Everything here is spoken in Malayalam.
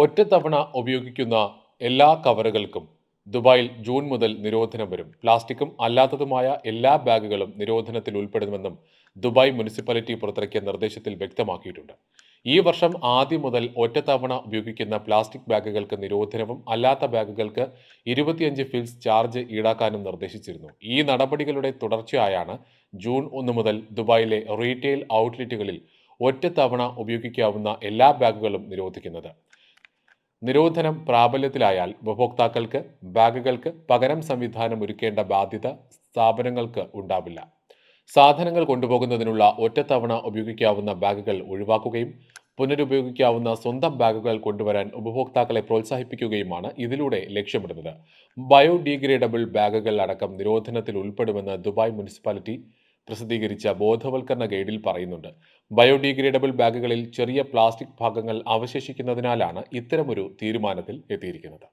ഒറ്റത്തവണ ഉപയോഗിക്കുന്ന എല്ലാ കവറുകൾക്കും ദുബായിൽ ജൂൺ മുതൽ നിരോധനം വരും. പ്ലാസ്റ്റിക്കും അല്ലാത്തതുമായ എല്ലാ ബാഗുകളും നിരോധനത്തിൽ ഉൾപ്പെടുമെന്നും ദുബായ് മുനിസിപ്പാലിറ്റി പുറത്തിറക്കിയ നിർദ്ദേശത്തിൽ വ്യക്തമാക്കിയിട്ടുണ്ട്. ഈ വർഷം ആദ്യം മുതൽ ഒറ്റത്തവണ ഉപയോഗിക്കുന്ന പ്ലാസ്റ്റിക് ബാഗുകൾക്ക് നിരോധനവും അല്ലാത്ത ബാഗുകൾക്ക് ഇരുപത്തിയഞ്ച് ഫിൽസ് ചാർജ് ഈടാക്കാനും നിർദ്ദേശിച്ചിരുന്നു. ഈ നടപടികളുടെ തുടർച്ചയായാണ് ജൂൺ ഒന്ന് മുതൽ ദുബായിലെ റീറ്റെയിൽ ഔട്ട്ലെറ്റുകളിൽ ഒറ്റത്തവണ ഉപയോഗിക്കാവുന്ന എല്ലാ ബാഗുകളും നിരോധിക്കുന്നത്. നിരോധനം പ്രാബല്യത്തിലായാൽ ഉപഭോക്താക്കൾക്ക് ബാഗുകൾക്ക് പകരം സംവിധാനം ഒരുക്കേണ്ട ബാധ്യത സ്ഥാപനങ്ങൾക്ക് ഉണ്ടാവില്ല. സാധനങ്ങൾ കൊണ്ടുപോകുന്നതിനുള്ള ഒറ്റത്തവണ ഉപയോഗിക്കാവുന്ന ബാഗുകൾ ഒഴിവാക്കുകയും പുനരുപയോഗിക്കാവുന്ന സ്വന്തം ബാഗുകൾ കൊണ്ടുവരാൻ ഉപഭോക്താക്കളെ പ്രോത്സാഹിപ്പിക്കുകയുമാണ് ഇതിലൂടെ ലക്ഷ്യമിടുന്നത്. ബയോഡീഗ്രേഡബിൾ ബാഗുകൾ അടക്കം നിരോധനത്തിൽ ഉൾപ്പെടുമെന്ന് ദുബായ് മുനിസിപ്പാലിറ്റി പ്രസിദ്ധീകരിച്ച ബോധവൽക്കരണ ഗൈഡിൽ പറയുന്നുണ്ട്. ബയോഡീഗ്രേഡബിൾ ബാഗുകളിൽ ചെറിയ പ്ലാസ്റ്റിക് ഭാഗങ്ങൾ അവശേഷിക്കുന്നതിനാലാണ് ഇത്തരമൊരു തീരുമാനത്തിൽ എത്തിയിരിക്കുന്നത്.